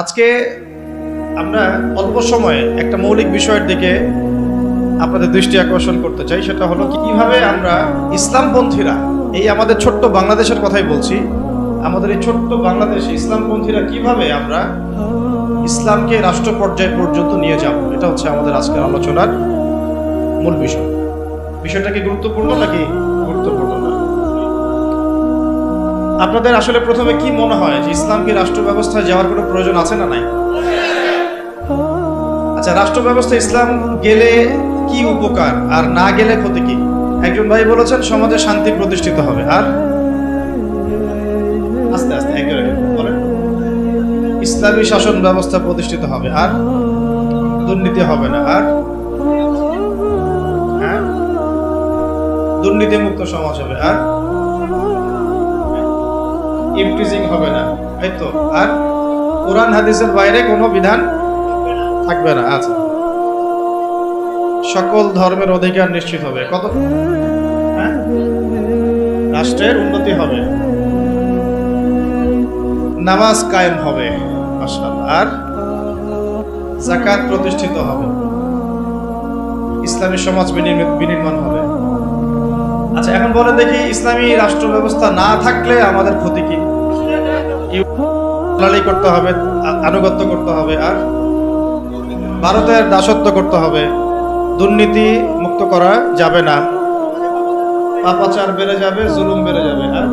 আজকে আমরা অল্প সময়ে একটা মৌলিক বিষয়ের দিকে আপনাদের দৃষ্টি আকর্ষণ করতে চাই। সেটা হলো কীভাবে আমরা ইসলামপন্থীরা এই আমাদের ছোট্ট বাংলাদেশের কথাই বলছি, আমাদের এই ছোট্ট বাংলাদেশে ইসলামপন্থীরা কীভাবে আমরা ইসলামকে রাষ্ট্র পর্যায় পর্যন্ত নিয়ে যাব? এটা হচ্ছে আমাদের আজকের আলোচনার মূল বিষয়। বিষয়টা কি গুরুত্বপূর্ণ নাকি গুরুত্বপূর্ণ না? আপনাদের আসলে প্রথমে কি মনে হয় যে ইসলাম কি রাষ্ট্র ব্যবস্থায় যাওয়ার কোনো প্রয়োজন আছে না নাই? আচ্ছা রাষ্ট্র ব্যবস্থা ইসলাম গেলে কি উপকার? আর না গেলে ক্ষতি কি? একজন ভাই বলেছেন, সমাজে শান্তি প্রতিষ্ঠিত হবে। আর? আস্তে আস্তে একজন বলেন। ইসলামী শাসন ব্যবস্থা প্রতিষ্ঠিত হবে। আর? দুর্নীতি হবে না। আর? হ্যাঁ? দুর্নীতি মুক্ত সমাজ হবে। আর? ইফটিজিং হবে না এই তো? আর কোরআন হাদিসের বাইরে কোনো বিধান থাকবে না। আচ্ছা। সকল ধর্মের অধিকার নিশ্চিত হবে। কত? হ্যাঁ? রাষ্ট্রের উন্নতি হবে। নামাজ কায়েম হবে আর জাকাত প্রতিষ্ঠিত হবে। ইসলামী সমাজ বিনির্মি- বিনির্মাণ হবে। আচ্ছা এখন বলে দেখি ইসলামী রাষ্ট্র ব্যবস্থা না থাকলে আমাদের ক্ষতি কি? দালালি করতে হবে আনুগত্য করতে হবে, আর ভারতের দাসত্ব করতে হবে। দুর্নীতি মুক্ত করা যাবে না। পাপাচার বেড়ে যাবে, জুলুম বেড়ে যাবে, আর?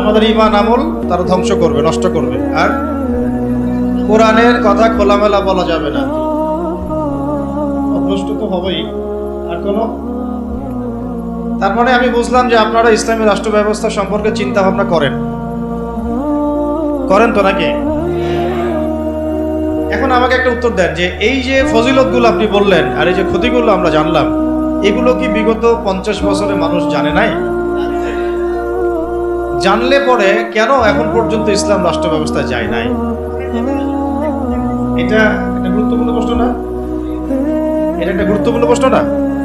আমাদের ইমান আমল তারা ধ্বংস করবে, নষ্ট করবে, আর কোরআনের কথা খোলামেলা বলা যাবে না। অভ্যস্ত তো হবেই। কোনো? তার মানে আমি বুঝলাম যে আপনারা ইসলামী রাষ্ট্র ব্যবস্থা সম্পর্কে চিন্তা ভাবনা করেন। করেন তো নাকি? এখন আমাকে একটা উত্তর দেন যে এই যে ফজিলতগুলো আপনি বললেন আর এই যে ক্ষতিগুলো আমরা জানলাম, এগুলো কি বিগত পঞ্চাশ বছরে মানুষ জানে নাই? জানলে পরে কেন এখন পর্যন্ত ইসলাম রাষ্ট্র ব্যবস্থায় যায় নাই? এটা একটা গুরুত্বপূর্ণ প্রশ্ন না? এটা একটা গুরুত্বপূর্ণ প্রশ্ন না?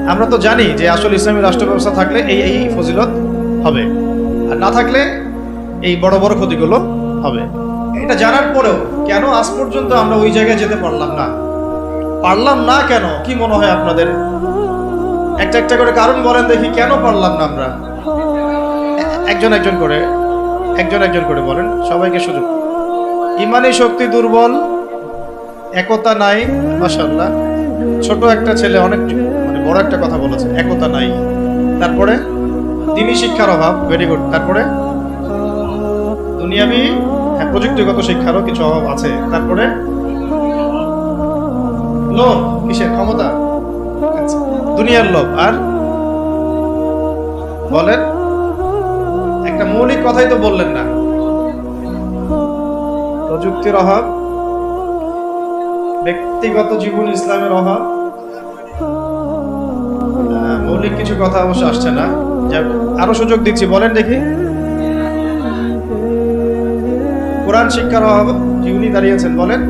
আমরা তো জানি যে আসলে ইসলামী রাষ্ট্র ব্যবস্থা থাকলে এই এই ফজিলত হবে। আর না থাকলে এই বড় বড় ক্ষতিগুলো হবে। এটা জানার পরেও কেন আজ পর্যন্ত আমরা ওই জায়গায় যেতে পারলাম না? পারলাম না কেন? কি মনে হয় আপনাদের? একটা একটা করে কারণ বলেন দেখি, কেন পারলাম না আমরা? একজন একজন করে, একজন একজন করে বলেন, সবাইকে সুযোগ। ইমানি শক্তি দুর্বল, একতা নাই মাশাল্লাহ ছোট একটা ছেলে অনেক বড় একটা কথা বলেছে একতা নাই। তারপরে দিনী শিক্ষার অভাব ভেরি গুড তারপরে দুনিয়াবি হ্যাঁ প্রযুক্তিগত শিক্ষারও কিছু অভাব আছে। তারপরে লোভ কিসের? ক্ষমতা? আচ্ছা, দুনিয়ার লোভ। আর বলেন একটা মৌলিক কথাই তো বললেন না। প্রযুক্তির অভাব ব্যক্তিগত জীবন ইসলামের অভাব মৌলিক কিছু কথা অবশ্য আসছে না। আরও সুযোগ দিচ্ছি, বলেন দেখি। কোরআন শিক্ষার অভাব, যিনি দাঁড়িয়েছেন, বলেন।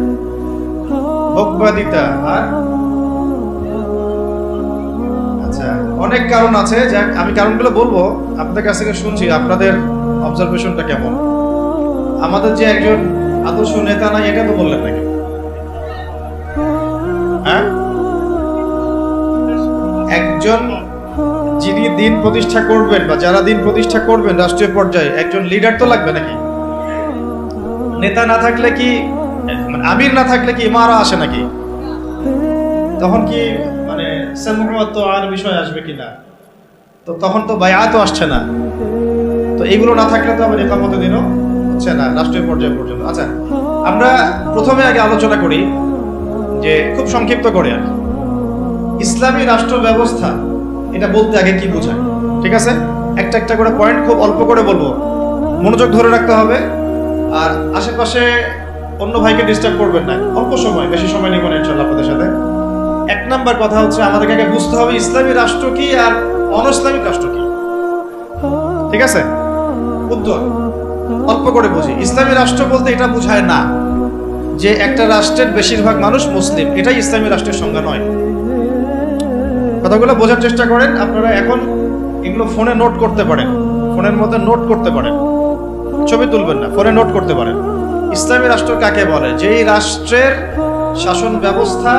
ভোগবাদিতা, আর? আচ্ছা অনেক কারণ আছে, যাক, আমি কারণগুলো বলব। আপনাদের কাছ থেকে শুনছি, আপনাদের অবজারভেশনটা কেমন? আমাদের যে একজন আদর্শ নেতা নাই, এটা তো বললেন নাকি? হ্যাঁ? একজন দিন প্রতিষ্ঠা করবেন বা যারা দিন প্রতিষ্ঠা করবেন রাষ্ট্রীয় পর্যায়ে, একজন লিডার তো লাগবে নাকি? নেতা না থাকলে কি মানে আমির না থাকলে কি ইমারা আসে নাকি? তখন কি মানে আর বিষয় আসবে কিনা? তো তখন তো বায়াতও আসছে না। তো এইগুলো না থাকলে তো আবার একামত দিনও হচ্ছে না রাষ্ট্রীয় পর্যায় পর্যন্ত। আচ্ছা আমরা প্রথমে আগে আলোচনা করি যে, খুব সংক্ষিপ্ত করে আর ইসলামী রাষ্ট্র ব্যবস্থা এটা বলতে আগে কি বোঝায়? ঠিক আছে? একটা একটা করে পয়েন্ট খুব অল্প করে বলব। মনোযোগ ধরে রাখতে হবে। আর আশেপাশে অন্য ভাইকে ডিস্টার্ব করবেন না। অল্প সময়, বেশি সময় নেবেন ইনশাল্লাহ আপনাদের সাথে। এক নাম্বার কথা হচ্ছে, আমাদেরকে আগে বুঝতে হবে, ইসলামী রাষ্ট্র কি আর অন ইসলামিক রাষ্ট্র কি? ঠিক আছে? উত্তর। অল্প করে বুঝি। ইসলামী রাষ্ট্র বলতে এটা বোঝায় না যে একটা রাষ্ট্রের বেশিরভাগ মানুষ মুসলিম। এটাই ইসলামী রাষ্ট্রের সংজ্ঞা নয়। কথাগুলো বোঝার চেষ্টা করেন। আপনারা এখন এগুলো ফোনে নোট করতে পারেন। ফোনের মধ্যে নোট করতে পারেন। ছবি তুলবেন না, ফোনে নোট করতে পারেন। ইসলামী রাষ্ট্র কাকে বলে? যেই রাষ্ট্রের শাসন ব্যবস্থা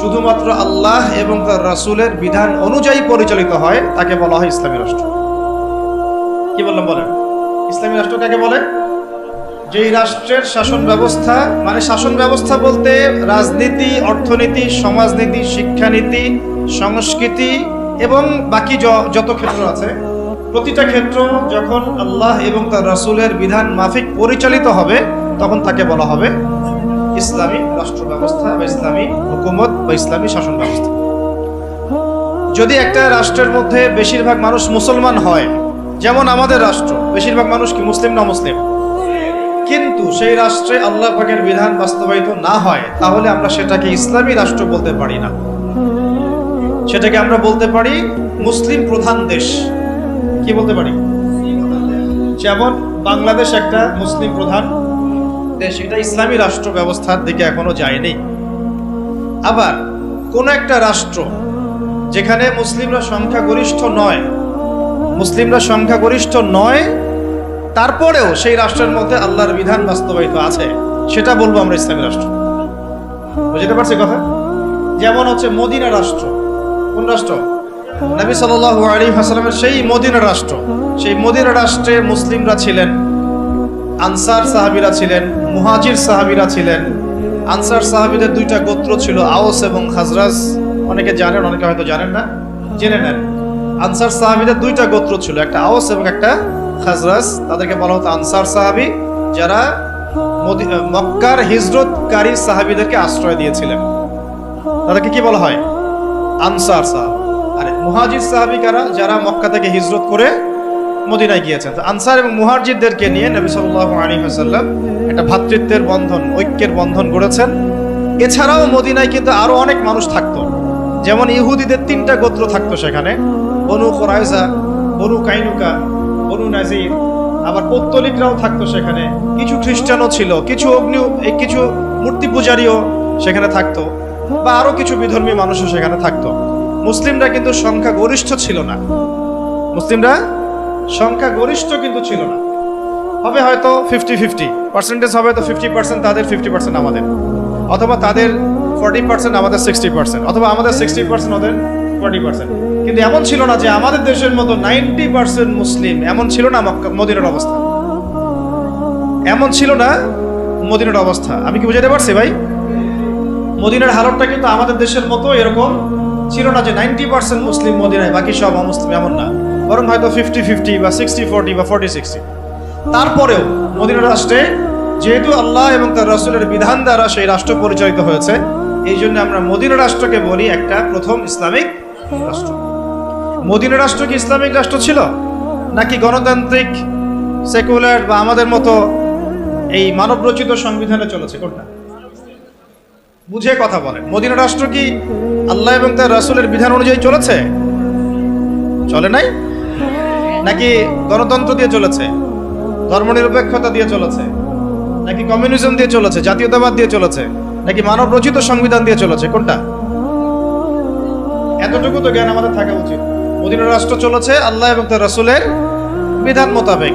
শুধুমাত্র আল্লাহ এবং তার রাসূলের বিধান অনুযায়ী পরিচালিত হয়, তাকে বলা হয় ইসলামী রাষ্ট্র। কি বললাম বলেন? ইসলামী রাষ্ট্র কাকে বলে? যেই রাষ্ট্রের শাসন ব্যবস্থা মানে শাসন ব্যবস্থা বলতে রাজনীতি, অর্থনীতি, সমাজনীতি, শিক্ষানীতি সংস্কৃতি এবং বাকি যত ক্ষেত্র আছে, প্রতিটা ক্ষেত্র যখন আল্লাহ এবং তার রাসূলের বিধান মাফিক পরিচালিত হবে, তখন তাকে বলা হবে ইসলামী রাষ্ট্র ব্যবস্থা বা ইসলামী হুকুমত বা ইসলামী শাসন ব্যবস্থা যদি একটা রাষ্ট্রের মধ্যে বেশিরভাগ মানুষ মুসলমান হয়, যেমন আমাদের রাষ্ট্র, বেশিরভাগ মানুষ কি মুসলিম না মুসলিম? কিন্তু সেই রাষ্ট্রে আল্লাহ পাকের বিধান বাস্তবায়িত না হয়, তাহলে আমরা সেটাকে ইসলামী রাষ্ট্র বলতে পারি না। সেটাকে আমরা বলতে পারি মুসলিম প্রধান দেশ। কি বলতে পারি? যেমন বাংলাদেশ একটা মুসলিম প্রধান দেশ, এটা ইসলামী রাষ্ট্র ব্যবস্থার দিকে এখনও যায়নি। আবার কোন একটা রাষ্ট্র যেখানে মুসলিমরা সংখ্যাগরিষ্ঠ নয়, মুসলিমরা সংখ্যাগরিষ্ঠ নয়, তারপরেও সেই রাষ্ট্রের মধ্যে আল্লাহর বিধান বাস্তবায়িত আছে, সেটা বলব আমরা ইসলামী রাষ্ট্র। বুঝতে পারছি কথা? যেমন হচ্ছে মদিনা রাষ্ট্র। কোন রাষ্ট্র? নবী সাল্লাল্লাহু আলাইহি ওয়াসাল্লামের সেই মদিনা রাষ্ট্র। সেই মদিনা রাষ্ট্রে মুসলিমরা ছিলেন, আনসার সাহাবীরা ছিলেন, মুহাজির সাহাবীরা ছিলেন। আনসার সাহাবীদের দুইটা গোত্র ছিল, আওস এবং খাজরাজ। অনেকে জানেন, অনেকে হয়তো জানেন না, জেনে নেন। আনসার সাহাবীদের দুইটা গোত্র ছিল, একটা আওস এবং একটা খাজরাজ। তাদেরকে বলা হতো আনসার সাহাবী, যারা মক্কার হিজরতকারী সাহাবীদেরকে আশ্রয় দিয়েছিলেন। তাদেরকে কি বলা হয়? আনসার সাহাব। আরে মুহাজির সাহাবী কারা যারা মক্কা থেকে হিজরত করে মদিনায় গিয়েছেন। তো আনসার এবং মুহাজিরদেরকে নিয়ে নবী সাল্লাল্লাহু আলাইহি ওয়াসাল্লাম একটা ভ্রাতৃত্বের বন্ধন, ঐক্যের বন্ধন গড়েছেন। এছাড়াও মদিনায় কিন্তু আরও অনেক মানুষ থাকতো। যেমন ইহুদিদের তিনটা গোত্র থাকতো সেখানে। বনু কোরাইজা বনু কাইনুকা, বনু নাজির, আবার পৌত্তলিকরাও থাকতো সেখানে। কিছু খ্রিস্টানও ছিল, কিছু অগ্নি, কিছু মূর্তি পূজারীও সেখানে থাকতো। বা আরও কিছু বিধর্মী মানুষও সেখানে থাকতো। মুসলিমরা কিন্তু সংখ্যা গরিষ্ঠ ছিল না। মুসলিমরা সংখ্যা গরিষ্ঠ কিন্তু ছিল না। হবে হয়তো ফিফটি ফিফটি পার্সেন্টেজ হবে তো ফিফটি পার্সেন্ট তাদের ফিফটি পার্সেন্ট আমাদের। অথবা তাদের ফর্টি পার্সেন্ট আমাদের সিক্সটি পার্সেন্ট অথবা আমাদের সিক্সটি পার্সেন্ট ওদের ফর্টি পার্সেন্ট কিন্তু এমন ছিল না যে আমাদের দেশের মতো নাইনটি পার্সেন্ট মুসলিম, এমন ছিল না মদিনার অবস্থা। এমন ছিল না মদিনার অবস্থা। আমি কি বুঝাতে পারছি ভাই? মদিনার হালতটা কিন্তু আমাদের দেশের মতো এরকম ছিল না যে নাইনটি পার্সেন্ট মুসলিম মদিনায়, বাকি সব অমুসলিম এমন না। বরং হয়তো ফিফটি ফিফটি বা সিক্সটি ফোরটি বা ফোরটি সিক্সটি। তারপরেও মদিনা রাষ্ট্রে যেহেতু আল্লাহ এবং তার রাসূলের বিধান দ্বারা সেই রাষ্ট্র পরিচালিত হয়েছে, এই জন্য আমরা মদিনা রাষ্ট্রকে বলি একটা প্রথম ইসলামিক রাষ্ট্র। মদিনা রাষ্ট্র কি ইসলামিক রাষ্ট্র ছিল? নাকি গণতান্ত্রিক, সেকুলার বা আমাদের মতো এই মানবরচিত সংবিধানে চলেছে, কোনটা? বুঝে কথা বলেন। মদিনা রাষ্ট্র কি আল্লাহ এবং তার রাসূলের বিধান অনুযায়ী চলেছে? চলে নাই? নাকি গণতন্ত্র দিয়ে চলেছে? ধর্মনিরপেক্ষতা দিয়ে চলেছে? নাকি কমিউনিজম দিয়ে চলেছে? জাতীয়তাবাদ দিয়ে চলেছে? নাকি মানব রচিত সংবিধান দিয়ে চলেছে? কোনটা? এতটুকু তো জ্ঞান আমাদের থাকা উচিত। মদিনা রাষ্ট্র চলেছে আল্লাহ এবং তার রাসূলের বিধান মোতাবেক।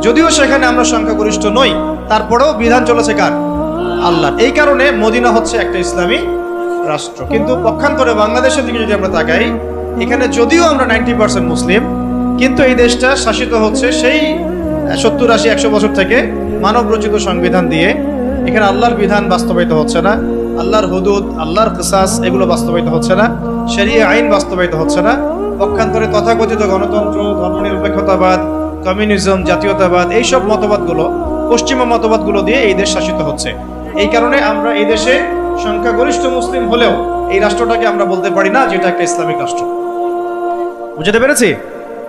যদিও সেখানে আমরা সংখ্যাগরিষ্ঠ নই, তারপরেও বিধান চলেছে কার? আল্লাহ। এই কারণে মদিনা হচ্ছে একটা ইসলামী রাষ্ট্র। কিন্তু পক্ষান্তরে বাংলাদেশের দিকে যদি আমরা তাকাই, এখানে যদিও আমরা নাইনটি পার্সেন্ট মুসলিম, কিন্তু এই দেশটা শাসিত হচ্ছে সেই সত্তর আশি একশো বছর থেকে মানব রচিত সংবিধান দিয়ে। এখানে আল্লাহর বিধান বাস্তবায়িত হচ্ছে না, আল্লাহর হুদুদ, আল্লাহর কিসাস এগুলো বাস্তবায়িত হচ্ছে না শরিয়া আইন বাস্তবায়িত হচ্ছে না। পক্ষান্তরে তথাকথিত গণতন্ত্র, ধর্মনিরপেক্ষতাবাদ, কমিউনিজম, জাতীয়তাবাদ, এইসব মতবাদগুলো, পশ্চিমা মতবাদগুলো দিয়ে এই দেশ শাসিত হচ্ছে। এই কারণে আমরা এই দেশে সংখ্যাগরিষ্ঠ মুসলিম হলেও এই রাষ্ট্রটাকে আমরা বলতে পারি না, যেটা একটা ইসলামিক রাষ্ট্র। বুঝতে পেরেছি?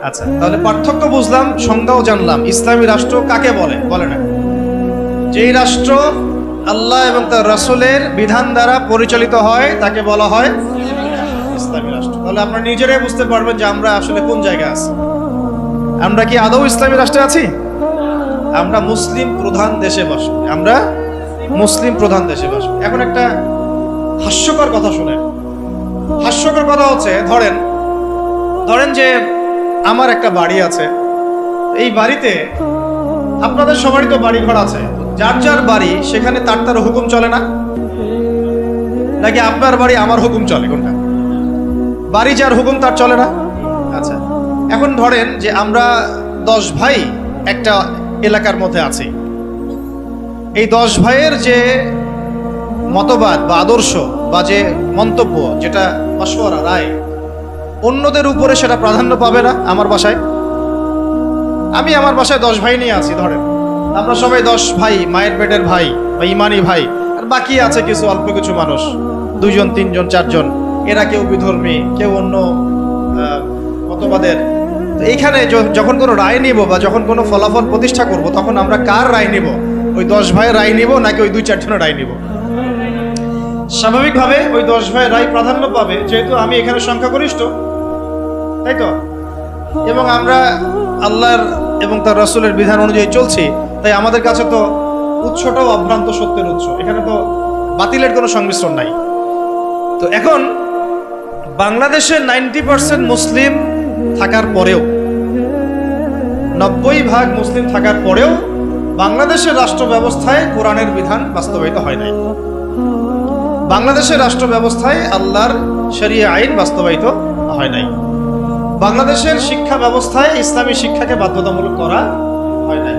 আচ্ছা তাহলে পার্থক্য বুঝলাম, সংজ্ঞাও জানলাম। ইসলামী রাষ্ট্র কাকে বলে? বলে না। যেই রাষ্ট্র আল্লাহ এবং তার রাসূলের বিধান দ্বারা পরিচালিত হয়, তাকে বলা হয় ইসলামী রাষ্ট্র। তাহলে আপনারা নিজেরাই বুঝতে পারবেন যে আমরা আসলে কোন জায়গায় আছি। আমরা কি আদৌ ইসলামী রাষ্ট্রে আছি? আমরা মুসলিম প্রধান দেশে বাস। আমরা মুসলিম প্রধান দেশে বাস এখন একটা হাস্যকর কথা শুনেন হাস্যকর কথা হচ্ছে, ধরেন ধরেন যে আমার একটা বাড়ি আছে। এই বাড়িতে আপনাদের সবারই তো বাড়ি ঘর আছে। যার যার বাড়ি, সেখানে তার তার হুকুম চলে না? নাকি আপনার বাড়ি আমার হুকুম চলে? কোনটা? বাড়ি যার হুকুম, তার চলে না? আচ্ছা। এখন ধরেন যে আমরা দশ ভাই একটা এলাকার মধ্যে আছি। এই দশ ভাইয়ের যে মতবাদ বা আদর্শ বা যে মন্তব্য যেটা মশওয়ারা রায় অন্যদের উপরে সেটা প্রাধান্য পাবে না আমার বাসায়। আমি আমার বাসায় দশ ভাই নিয়ে আছি, ধরেন। আমরা সবাই দশ ভাই, মায়ের পেটের ভাই বা ইমানি ভাই, আর বাকি আছে কিছু, অল্প কিছু মানুষ। দুইজন, তিনজন, চারজন। এরা কেউ বিধর্মী, কেউ অন্য মতবাদের। এইখানে যখন কোনো রায় নিব বা যখন কোনো ফলাফল প্রতিষ্ঠা করব, তখন আমরা কার রায় নিব? ওই দশ ভাইয়ের রায় নিব নাকি ওই দুই চারজনের রায় নিব? স্বাভাবিকভাবে ওই দশ ভাইয়ের রায় প্রাধান্য পাবে, যেহেতু আমি এখানে সংখ্যাগরিষ্ঠ, তাই তো? এবং আমরা আল্লাহর এবং তার রসুলের বিধান অনুযায়ী চলছি, তাই আমাদের কাছে তো উৎসটাও অভ্রান্ত সত্যের উৎস, এখানে তো বাতিলের কোনো সংমিশ্রণ নাই। তো এখন বাংলাদেশে নাইনটি পার্সেন্ট মুসলিম থাকার পরেও, নব্বই ভাগ মুসলিম থাকার পরেও বাংলাদেশের রাষ্ট্র ব্যবস্থায় কোরআনের বিধান বাস্তবায়িত হয় নাই। বাংলাদেশের রাষ্ট্র ব্যবস্থায় আল্লাহর শরিয়া আইন বাস্তবায়িত হয় নাই। বাংলাদেশের শিক্ষা ব্যবস্থায় ইসলামী শিক্ষাকে বাধ্যতামূলক করা হয় নাই।